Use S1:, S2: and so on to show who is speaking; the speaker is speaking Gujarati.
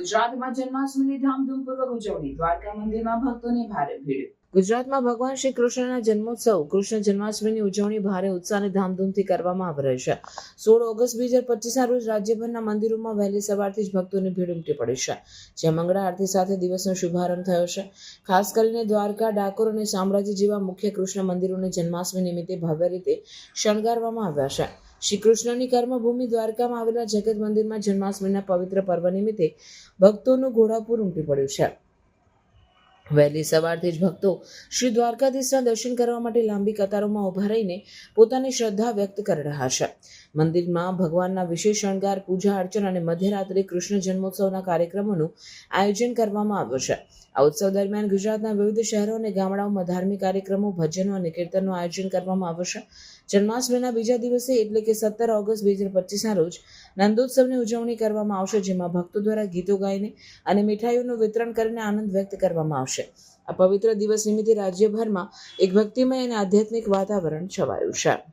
S1: ગુજરાતમાં જન્માષ્ટમીની ધામધૂમપૂર્વક ઉજવણી દ્વારકા મંદિરમાં ભક્તોની ભારે ભીડ ગુજરાતમાં ભગવાન શ્રી કૃષ્ણના જન્મોત્સવ, કૃષ્ણ જન્માષ્ટમીની ઉજવણી ભારે ઉત્સાહ અને ધામધૂમથી કરવામાં આવી રહી છે. સોળ ઓગસ્ટ બે હજાર પચીસના રોજ રાજ્યભરના મંદિરોમાં વહેલી સવારથી જ ભક્તોની ભીડ ઉમટી પડી છે. જ્યાં મંગળા આરતી સાથે દિવસનો શુભારંભ થયો છે. ખાસ કરીને દ્વારકા, ડાકોર અને શામળાજી જેવા મુખ્ય કૃષ્ણ મંદિરોને જન્માષ્ટમી નિમિત્તે ભવ્ય રીતે શણગારવામાં આવ્યા છે. શ્રી કૃષ્ણની કર્મભૂમિ દ્વારકામાં આવેલા જગત મંદિરમાં જન્માષ્ટમીના પવિત્ર પર્વ નિમિત્તે ભક્તોનું ઘોડાપુર ઉમટી પડ્યું છે. વહેલી સવારથી જ ભક્તો શ્રી દ્વારકાધીશના દર્શન કરવા માટે લાંબી કતારોમાં ઊભા રહીને પોતાની શ્રદ્ધા વ્યક્ત કરી રહ્યા છે. મંદિરમાં ભગવાનના વિશેષ શણગાર, પૂજા અર્ચન અને મધ્યરાત્રે કૃષ્ણ જન્મોત્સવના કાર્યક્રમોનું આયોજન કરવામાં આવ્યું છે. આ ઉત્સવ દરમિયાન ગુજરાતના વિવિધ શહેરો અને ગામડાઓમાં ધાર્મિક કાર્યક્રમો, ભજનો અને કીર્તનનું આયોજન કરવામાં આવ્યું છે. જન્માષ્ટમીના બીજા દિવસે એટલે કે સત્તર ઓગસ્ટ બે હજાર પચીસના રોજ નંદોત્સવની ઉજવણી કરવામાં આવશે, જેમાં ભક્તો દ્વારા ગીતો ગાઈને અને મીઠાઈઓનું વિતરણ કરીને આનંદ વ્યક્ત કરવામાં આવશે. આ પવિત્ર દિવસ નિમિત્તે રાજ્યભરમાં એક ભક્તિમય અને આધ્યાત્મિક વાતાવરણ છવાયું છે.